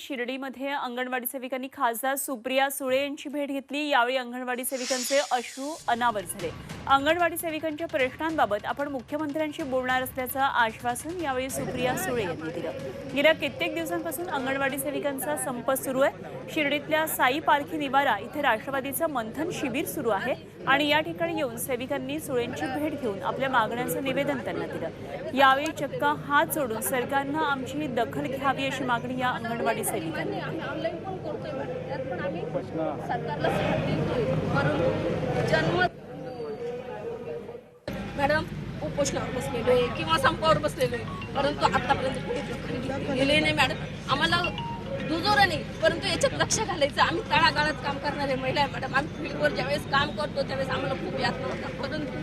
शिर्डीमध्ये अंगणवाडी सेविकांनी खासदार सुप्रिया सुळे यांची भेट घेतली. यावेळी अंगणवाडी सेविकांचे अश्रू अनावर झाले. अंगणवाडी सेविकांच्या प्रश्नांबाबत आपण मुख्यमंत्र्यांशी बोलणार असल्याचं आश्वासन यावेळी सुप्रिया सुळे यांनी दिलं. गेल्या कित्येक दिवसांपासून अंगणवाडी सेविकांचा संप सुरू आहे. शिर्डीतल्या साई पालखी निवारा इथे राष्ट्रवादीचं मंथन शिबिर सुरू आहे आणि या ठिकाणी येऊन सेविकांनी सुळेंची भेट घेऊन आपल्या मागण्यांचं निवेदन त्यांना दिलं. यावेळी चक्का हात जोडून सरकारनं आमची दखल घ्यावी अशी मागणी या अंगणवाडी केली. आम्ही ऑनलाईन पण करतोय मॅडम त्यात पण आम्ही सरकारला साथ देतोय. परंतु जन्म मॅडम उपोषणावर बसलेलो आहे किंवा संपावर बसलेलो आहे. परंतु आतापर्यंत कुठे गेले नाही मॅडम. आम्हाला दुजोरा नाही परंतु याच्यात लक्ष घालायचं. आम्ही तळागाळात काम करणारे महिला आहे मॅडम. आम्ही फील्डवर ज्यावेळेस काम करतो त्यावेळेस आम्हाला खूप यातना होतात परंतु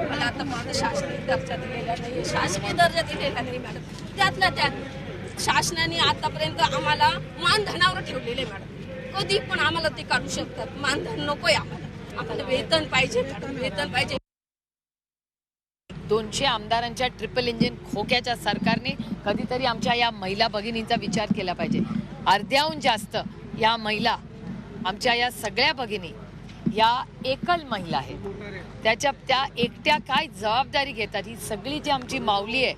मला आतापर्यंत शासकीय दर्जा दिलेला नाही शासकीय दर्जा दिलेला नाही मॅडम. त्यातल्या त्यात शासनाने आतापर्यंत आम्हाला मानधनावर ठेवलेले मॅडम. कधी पण आम्हाला ते काढू शकतात. मानधन नकोय आम्हाला. आम्हाला वेतन पाहिजे वेतन पाहिजे. दोनशे आमदारांच्या ट्रिपल इंजिन खोक्याच्या सरकारने कधीतरी आमच्या या महिला भगिनींचा विचार केला पाहिजे. अर्ध्याहून जास्त या महिला आमच्या या सगळ्या भगिनी या एकल महिला आहेत. त्याच्या त्या एकट्या काय जबाबदारी घेतात? ही सगळी जी आमची माऊली आहे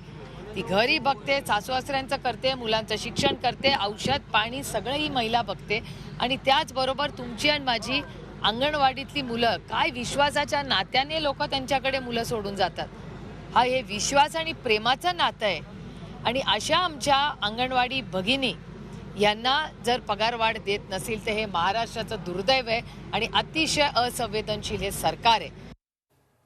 ती घरी बघते सासूसाऱ्यांचं करते मुलांचं शिक्षण करते औषध पाणी सगळं ही महिला बघते. आणि त्याचबरोबर तुमची आणि माझी अंगणवाडीतली मुलं काय विश्वासाच्या नात्याने लोक त्यांच्याकडे मुलं सोडून जातात. हा हे विश्वास आणि प्रेमाचं नातं आहे. आणि अशा आमच्या अंगणवाडी भगिनी यांना जर पगारवाढ देत नसेल तर हे महाराष्ट्राचं दुर्दैव आहे आणि अतिशय असंवेदनशील हे सरकार आहे.